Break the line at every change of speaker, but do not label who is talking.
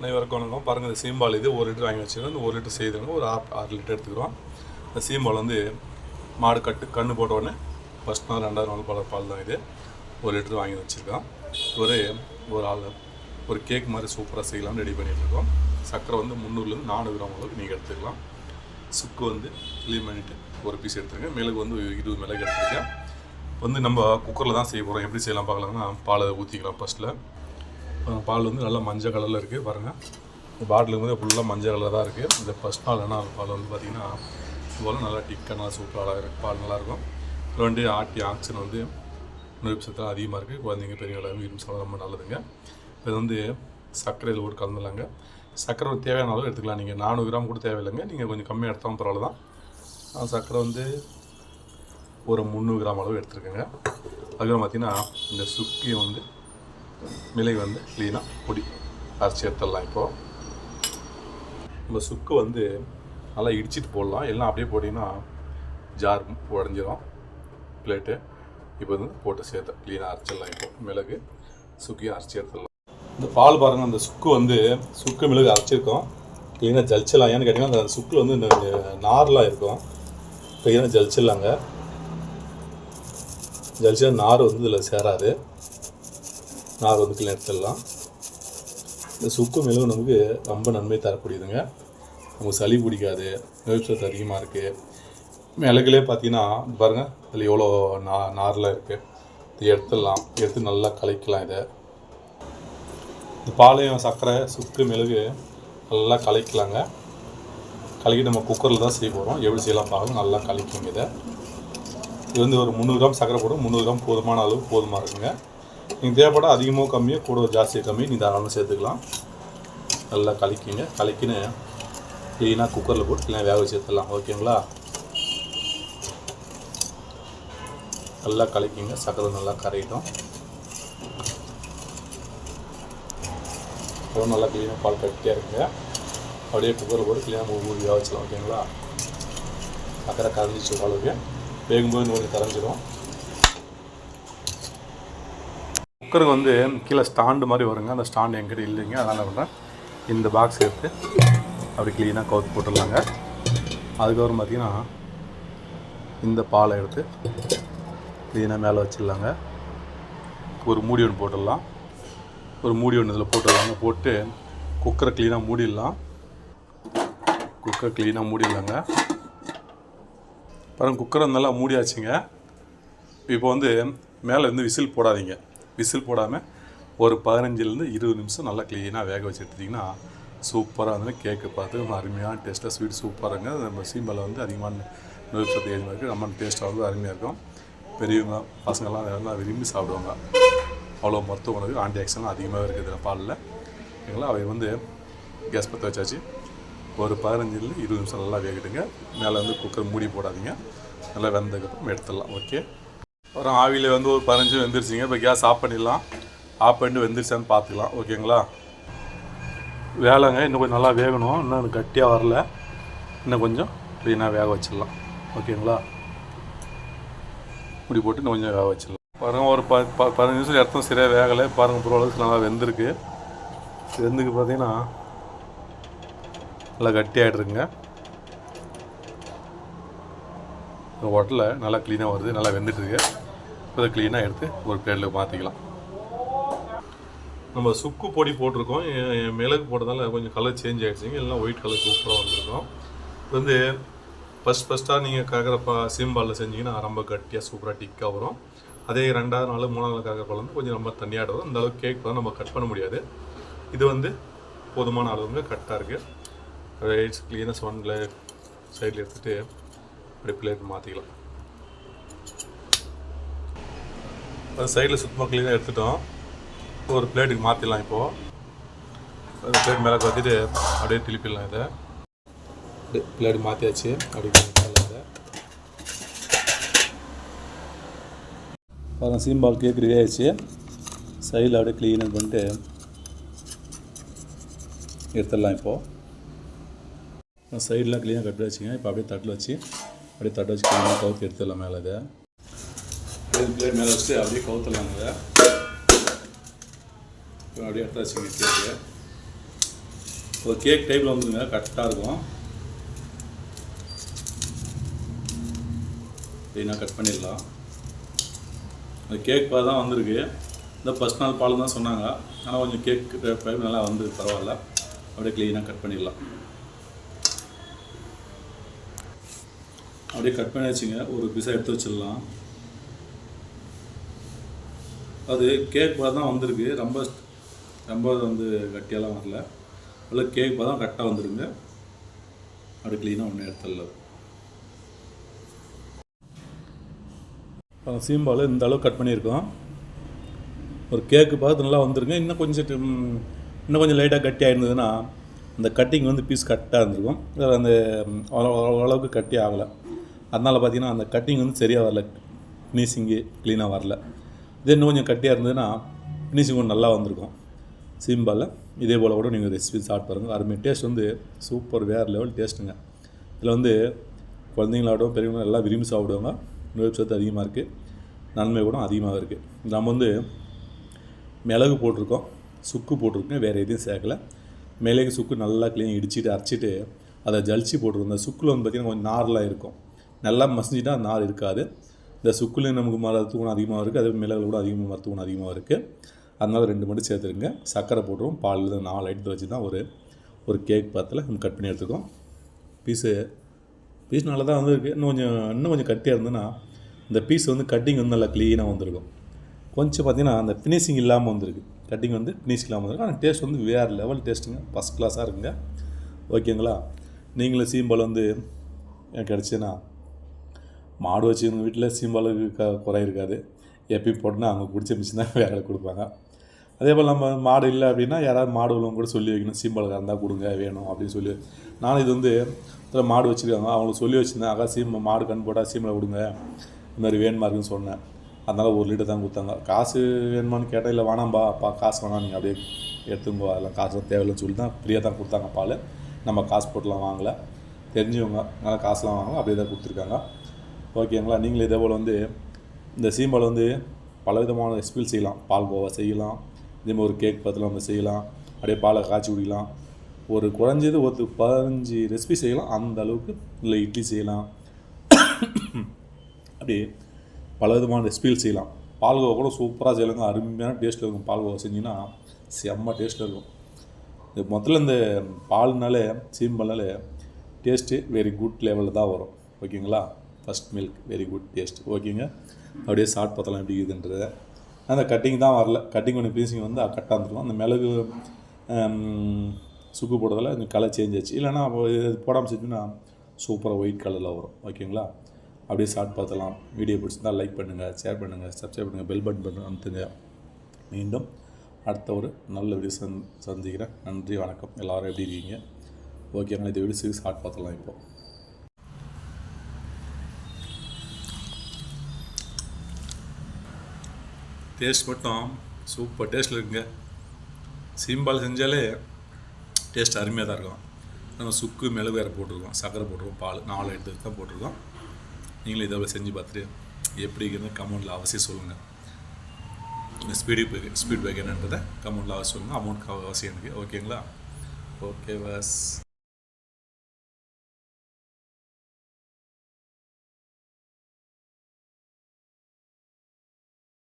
அனைவருக்கும் வணக்கம். பாருங்கள் இந்த சீம்பால் இது ஒரு லிட்டர் வாங்கி வச்சுருக்கோம். இந்த ஒரு லிட்டர் செய்துங்க ஒரு ஆறு ஆறு லிட்டர் எடுத்துக்கிறோம். இந்த சீம்பால் வந்து மாடு கட்டு கண்ணு போட்ட உடனே ஃபஸ்ட் நாள் ரெண்டாவது நாள் பால் பால் தான் இது. ஒரு லிட்டர் வாங்கி வச்சுருக்கோம். ஒரு ஒரு ஆள் ஒரு கேக் மாதிரி சூப்பராக செய்யலாம்னு ரெடி பண்ணிகிட்ருக்கோம் சர்க்கரை வந்து முந்நூறுலேருந்து நானூறு கிராம் அளவுக்கு நீங்கள் எடுத்துக்கலாம். சுக்கு வந்து க்ளீன் பண்ணிவிட்டு ஒரு பீஸ் எடுத்துருங்க மிளகு வந்து இருபது மிளகு எடுத்துருக்கேன். வந்து நம்ம குக்கரில் தான் செய்ய போகிறோம் எப்படி செய்யலாம் பார்க்கலாம்னா பாலை ஊற்றிக்கலாம் ஃபஸ்ட்டில் பால் வந்து நல்லா மஞ்சள் கலரில் இருக்குது பாருங்கள் இந்த பாட்டிலுக்கு வந்து ஃபுல்லாக மஞ்சள் கலரில் தான் இருக்குது இந்த ஃபஸ்ட் நாள் என்ன பால் வந்து பார்த்திங்கன்னா போல் நல்லா டிக்காக நல்லா சூப்பராக இருக்குது பால் நல்லாயிருக்கும் இதில் வந்து ஆட்டி ஆக்சிஜன் வந்து நெருப்பு சத்தம் அதிகமாக இருக்குது குழந்தைங்க பெரியவங்க இரும்பு சாப்பிட ரொம்ப நல்லதுங்க. இது வந்து சர்க்கரை இதில் ஒரு கலந்துலாங்க சர்க்கரை ஒரு தேவையான அளவு எடுத்துக்கலாம். நீங்கள் நானூறு கிராம் கூட தேவையில்லைங்க. நீங்கள் கொஞ்சம் கம்மியாக எடுத்தாலும் பரவாயில்ல தான். நான் சர்க்கரை வந்து ஒரு முந்நூறு கிராம் அளவு எடுத்துருக்கேங்க. அதுக்கப்புறம் பார்த்திங்கன்னா இந்த சுக்கியை வந்து மிளகு வந்து க்ளீனாக பொடி. அரைச்சி எடுத்துடலாம் இப்போது நம்ம சுக்கு வந்து நல்லா இடிச்சிட்டு போடலாம். எல்லாம் அப்படியே போட்டிங்கன்னா ஜார் உடஞ்சிரும். பிளேட்டு இப்போ வந்து போட்டு சேர்த்து க்ளீனாக அரைச்சிடலாம் இப்போ. மிளகு சுக்கியும் அரைச்சி எடுத்துடலாம். இந்த பால் பாருங்கள் அந்த சுக்கு வந்து சுக்கு மிளகு அரைச்சிருக்கோம். க்ளீனாக ஜலிச்சிடலாம். ஏன்னு கேட்டிங்கன்னா அந்த சுக்கில் வந்து நார்லாம் இருக்கும். க்ளீனாக ஜலிச்சிடலாங்க. ஜலிச்சா நார் வந்து இதில் சேராது. நார் வந்து எடுத்துடலாம். இந்த சுக்கு மிளகு நமக்கு ரொம்ப நன்மை தரக்கூடியதுங்க. நமக்கு சளி பிடிக்காது நோய் அதிகமாக இருக்குது மிளகுலே பார்த்தீங்கன்னா பாருங்கள் அதில் எவ்வளோ நா நாரில் இருக்குது இதை எடுத்துடலாம். எடுத்து நல்லா கலைக்கலாம் இதை. இந்த பாளையம் சர்க்கரை சுக்கு மிளகு நல்லா கலைக்கலாங்க. கலக்கி நம்ம குக்கரில் தான் செய்ய போகிறோம் எப்படி செய்யலாம் பார்க்கணும் நல்லா கலக்குங்க இதை. இது வந்து ஒரு முந்நூறு கிராம் சர்க்கரை போடும் முந்நூறு கிராம் போதுமான அளவு போதுமாக இருக்குங்க. நீங்கள் தேவைப்பட அதிகமோ கம்மியாக கூட ஜாஸ்தியாக கம்மி நீ தாராளமாக சேர்த்துக்கலாம். நல்லா கலக்கிங்க. கலக்கின்னு க்ளீனாக குக்கரில் போட்டு க்ளீனாக வேக சேர்த்துடலாம் ஓகேங்களா நல்லா கலக்கிங்க. சக்கரை நல்லா கரையிட்டோம். அப்புறம் நல்லா க்ளீனாக பால் கட்டியாக இருக்குங்க அப்படியே குக்கரில் போட்டு க்ளீனாக மூணு வேக வச்சிடலாம். ஓகேங்களா சக்கரை கரைஞ்சிச்சு அளவுக்கு வேகும்போது இன்னும் கொஞ்சம் கரைஞ்சிடும் குக்கருக்கு வந்து கீழே ஸ்டாண்டு மாதிரி வருங்க. அந்த ஸ்டாண்டு என்கிட்ட இல்லைங்க. அதனால் பண்ணுறேன் இந்த பாக்ஸ் எடுத்து அப்படி க்ளீனாக கவுத்து போட்டுடலாங்க. அதுக்கப்புறம் பார்த்திங்கன்னா இந்த பாலை எடுத்து க்ளீனாக மேலே வச்சிடலாங்க. ஒரு மூடி ஒன்று போட்டுடலாம். ஒரு மூடி ஒன்று இதில் போட்டுடலாங்க. போட்டு குக்கரை க்ளீனாக மூடிடலாம். குக்கர் க்ளீனாக மூடிடலாங்க. பாருங்க குக்கரை நல்லா மூடியாச்சுங்க. இப்போ வந்து மேலே இருந்து விசில் போடாதீங்க. விசில் போடாமல் ஒரு பதினஞ்சுலேருந்து இருபது நிமிஷம் நல்லா க்ளீனாக வேக வச்சு எடுத்துட்டிங்கன்னா சூப்பராக வந்து கேக்கு பார்த்து அருமையான டேஸ்ட்டாக ஸ்வீட் சூப்பராக நம்ம சீம்பலில் வந்து அதிகமான நோய் சத்து இருக்குது ரொம்ப டேஸ்ட்டாக வந்து அருமையாக இருக்கும். பெரியவங்க பசங்கள்லாம் நல்லா விரும்பி சாப்பிடுவாங்க. அவ்வளோ மருத்துவ உணவு ஆன்டி ஆக்சிடென்ட் அதிகமாக இருக்குது இதில் பாலில். எங்களை அவை வந்து கேஸ் பற்ற வச்சாச்சு. ஒரு பதினஞ்சுலேருந்து இருபது நிமிஷம் நல்லா வேகட்டுங்க. மேலே வந்து குக்கர் மூடி போடாதீங்க. நல்லா வெந்ததுக்கப்புறம் எடுத்துடலாம். ஓகே அப்புறம் ஆவியில் வந்து ஒரு பதினஞ்சு வெந்துருச்சிங்க இப்போ கேஸ் ஆஃப் பண்ணிடலாம். ஆஃப் பண்ணிட்டு வெந்துருச்சான்னு பார்த்துக்கலாம். ஓகேங்களா? வேலைங்க இன்னும் கொஞ்சம் நல்லா வேகணும். இன்னும் கட்டியாக வரல. இன்னும் கொஞ்சம் க்ளீனாக வேக வச்சிடலாம். ஓகேங்களா? முடி போட்டு இன்னும் கொஞ்சம் வேக வச்சிடலாம். பாருங்கள் ஒரு ப ப பதினஞ்சு நிமிஷம் இடத்தும் சரியாக வேகலை. பாருங்கள் ஒரு நல்லா வெந்திருக்கு. வெந்துக்கு பார்த்தீங்கன்னா நல்லா கட்டியாகிட்ருங்க ஹோட்டலில் நல்லா க்ளீனாக வருது. நல்லா வெந்துட்டுருக்கு இப்போ இதை க்ளீனாக எடுத்து ஒரு பிளேட்டில் மாற்றிக்கலாம் நம்ம சுக்கு பொடி போட்டிருக்கோம். எ- மிளகு போட்டதால கொஞ்சம் கலர் சேஞ்ச் ஆகிடுச்சிங்க எல்லாம் ஒயிட் கலர் சூப்பராக வந்திருக்கோம். இது வந்து ஃபஸ்ட் ஃபஸ்ட்டாக நீங்கள் ககரப்பா சீம்பாலில் செஞ்சீங்கன்னா ரொம்ப கட்டியாக சூப்பராக டிக்காக வரும். அதே ரெண்டாவது நாள் மூணாவது நாள் வந்து கொஞ்சம் ரொம்ப தண்ணியாட வரும். இந்த அளவுக்கு கேக் வந்து நம்ம கட் பண்ண முடியாது. இது வந்து போதுமான அளவுங்க கட்டாக இருக்குது ரைட்ஸ் க்ளீனாக ஒன்ல சைடில் எடுத்துகிட்டு அப்படி பிளேட் மாற்றிக்கலாம் அது சைடில் சுத்தமாக க்ளீனாக எடுத்துட்டோம். ஒரு பிளேட்டுக்கு மாற்றிடலாம் இப்போது ஒரு பிளேட் மேலே பார்த்துட்டு அப்படியே திருப்பிடலாம் இதை. அப்படியே பிளேட் மாற்றியாச்சு அப்படியே இதை. பாருங்கள் சீம்பால் கேக் ரெடி ஆகிடுச்சு சைடில் அப்படியே க்ளீனாக பண்ணிட்டு எடுத்துடலாம் இப்போது சைடெலாம் க்ளீனாக கட்டி வச்சுங்க இப்போ அப்படியே தட்டில் வச்சு அப்படியே தட்டை வச்சு க்ளீனாக கவுத்து எடுத்துடலாம் மேலே இதை. அப்படியே பிளேட் மேலே வச்சு அப்படியே கவுத்துடலாம் அதை இப்போ அப்படியே எடுத்து வச்சுங்க கேக்கு ஒரு கேக் டைப்பில் வந்துருங்க கரெக்டாக இருக்கும் க்ளீனாக கட் பண்ணிடலாம் அந்த கேக் பால் தான் வந்திருக்கு இந்த ஃபஸ்ட் நாள் பால் தான் சொன்னாங்க ஆனால் கொஞ்சம் கேக் டைப் நல்லா வந்து பரவாயில்ல அப்படியே க்ளீனாக கட் பண்ணிடலாம் அப்படியே கட் பண்ணி வச்சுங்க ஒரு பீஸாக எடுத்து வச்சிடலாம் அது கேக் பால் தான் வந்திருக்கு. ரொம்ப ரொம்ப வந்து கட்டியெல்லாம் வரல. அதில் கேக் பால் தான் கரெக்டாக வந்துருங்க. அது க்ளீனாக ஒன்று எடுத்துடலாம். சீம்பால் இந்த அளவு கட் பண்ணியிருக்கோம். ஒரு கேக்கு பார்த்து நல்லா வந்துருங்க இன்னும் கொஞ்சம் இன்னும் கொஞ்சம் லைட்டாக கட்டியாக இருந்ததுன்னா அந்த கட்டிங் வந்து பீஸ் கரெக்டாக இருந்திருக்கும். அதில் அந்த ஓரளவுக்கு கட்டி ஆகலை. அதனால் பார்த்திங்கன்னா அந்த கட்டிங் வந்து சரியாக வரல. ஃபினிஷிங்கு க்ளீனாக வரல. இதே இன்னும் கொஞ்சம் கட்டியாக இருந்ததுன்னா ஃபினிஷிங் கொஞ்சம் நல்லா வந்திருக்கும். சீம்பாலில் இதே போல் கூட நீங்கள் ரெசிபி ஸ்டார்ட் பாருங்கள் அருமை டேஸ்ட் வந்து சூப்பர் வேறு லெவல் டேஸ்ட்டுங்க இதில் வந்து குழந்தைங்களாகட்டும் பெரியவங்களும் எல்லாம் விரும்பி சாப்பிடுவாங்க. நோய் சத்து அதிகமாக இருக்குது நன்மை கூட அதிகமாக இருக்குது நம்ம வந்து மிளகு போட்டிருக்கோம். சுக்கு போட்டிருக்கோம். வேறு எதையும் சேர்க்கல. மிளகு சுக்கு நல்லா க்ளீன் இடிச்சிட்டு அரைச்சிட்டு அதை ஜலிச்சு போட்டிருக்கோம். அந்த சுக்கில் வந்து பார்த்திங்கன்னா கொஞ்சம் நார்லாம் இருக்கும். நல்லா மசிஞ்சிட்டா நார் இருக்காது. இந்த சுக்குலேயும் நமக்கு மருத்துவம் அதிகமாக இருக்குது அதே மிளகில் கூட அதிகமாக மருத்துவம் அதிகமாக இருக்குது அதனால் ரெண்டு மட்டும் சேர்த்துருங்க. சர்க்கரை போட்டுருவோம் பால் இது நாலு எடுத்து வச்சு தான் ஒரு ஒரு கேக் பாத்தில் நம்ம கட் பண்ணி எடுத்துக்கோம் பீஸு பீஸ் நல்லா தான் வந்துருக்கு. இன்னும் கொஞ்சம் இன்னும் கொஞ்சம் கட்டியாக இருந்ததுன்னா இந்த பீஸ் வந்து கட்டிங் வந்து நல்லா க்ளீனாக வந்திருக்கும். கொஞ்சம் பார்த்தீங்கன்னா அந்த ஃபினிஷிங் இல்லாமல் வந்திருக்கு. கட்டிங் வந்து ஃபினிஷிங் இல்லாமல் வந்திருக்கு. ஆனால் டேஸ்ட் வந்து வேறு லெவல் டேஸ்ட்டுங்க ஃபஸ்ட் கிளாஸாக இருக்குங்க. ஓகேங்களா நீங்களும் சீம்பால் வந்து எனக்கு கிடச்சுன்னா மாடு வச்சுருந்த வீட்டில் சீம்பாலுக்கு க குறை இருக்காது. எப்பயும் போட்டுனா அவங்க பிடிச்ச மிஷின் தான் வேறு கொடுப்பாங்க. அதே போல் நம்ம மாடு இல்லை அப்படின்னா யாராவது மாடு உள்ளவங்க கூட சொல்லி வைக்கணும். சீம்பாலுக்கு இருந்தால் கொடுங்க வேணும் அப்படின்னு சொல்லி. நானும் இது வந்து இதில் மாடு வச்சுருக்காங்க. அவங்களுக்கு சொல்லி வச்சுருந்தேன். அக்கா சீம் மாடு கண் போட்டால் சீம்பில் கொடுங்க. இந்த மாதிரி வேணுமா இருக்குன்னு சொன்னேன். அதனால் ஒரு லிட்டர் தான் கொடுத்தாங்க. காசு வேணுமான்னு கேட்டால் இல்லை வேணாம்பா அப்பா காசு வேணாம் நீங்கள் அப்படியே எடுத்துங்க. அதெல்லாம் காசு தேவையில்லைன்னு சொல்லி தான் ஃப்ரீயாக தான் கொடுத்தாங்க பால். நம்ம காசு போட்டுலாம் வாங்கலை. தெரிஞ்சவங்க அதனால் காசுலாம் வாங்கலாம் அப்படியே தான் கொடுத்துருக்காங்க. ஓகேங்களா நீங்களும் இதே போல் வந்து இந்த சீம்பால் வந்து பலவிதமான ரெசிபிகள் செய்யலாம். பால் கோவா செய்யலாம். இதே மாதிரி ஒரு கேக் பத்தில் நம்ம செய்யலாம். அப்படியே பாலை காய்ச்சி குடிக்கலாம். ஒரு குறைஞ்சது ஒரு பதினஞ்சு ரெசிபி செய்யலாம். அந்த அளவுக்கு இல்லை இட்லி செய்யலாம். அப்படியே பல விதமான ரெசிபிகள் செய்யலாம் பால்கோவா கூட சூப்பராக செய்யலாங்க. அருமையான டேஸ்ட்டில் இருக்கும் பால்கோவா செஞ்சிங்கன்னா செம்ம டேஸ்ட்டில் இருக்கும். இது முதல்ல இந்த பால்னாலே சீம்பால்னாலே டேஸ்ட்டு வெரி குட் லெவலில் தான் வரும். ஓகேங்களா first milk very good taste ஓகேங்க? அப்படியே சாட் பார்த்தலாம் எப்படி இருக்குதுன்றத அந்த கட்டிங் தான் வரல. கட்டிங் பண்ணி பீசிங் வந்து கட்டாக இருந்துருக்கும் அந்த மிளகு சுக்கு போடுறதால கொஞ்சம் கலர் சேஞ்ச் ஆச்சு. இல்லைன்னா இது போடாமல் செஞ்சோன்னா சூப்பராக ஒயிட் கலரில் வரும். ஓகேங்களா? அப்படியே ஷார்ட் பார்த்தலாம் வீடியோ பிடிச்சிருந்தால் லைக் பண்ணுங்கள் ஷேர் பண்ணுங்கள் சப்ஸ்கிரைப் பண்ணுங்கள் பெல் பட்டன் பட்டன் அமுத்துங்க. மீண்டும் அடுத்த ஒரு நல்ல வீடியோ சந் சந்திக்கிறேன். நன்றி வணக்கம். எல்லாரும் எப்படி இருக்கீங்க? ஓகேங்களா இந்த வீடியோ ஷார்ட் பார்த்தலாம் இப்போ. டேஸ்ட் மட்டும் சூப்பர் டேஸ்ட்டில் இருக்குங்க. சீம்பால் செஞ்சாலே டேஸ்ட் அருமையாக தான் இருக்கும். நம்ம சுக்கு மிளகு வேறு போட்டிருக்கோம். சக்கரை போட்டிருக்கோம். பால் நாலு எடுத்து தான் போட்டிருக்கோம். நீங்களும் இதை செஞ்சு பார்த்துட்டு எப்படி இருக்குன்னு கமெண்ட்டில் அவசியம் சொல்லுங்கள் ஸ்பீடு ஸ்பீட் பேக் என்னன்றதை கமெண்டில் அவசியம் சொல்லுங்கள் அமௌண்ட் அவசியம் எனக்கு. ஓகேங்களா ஓகே பஸ்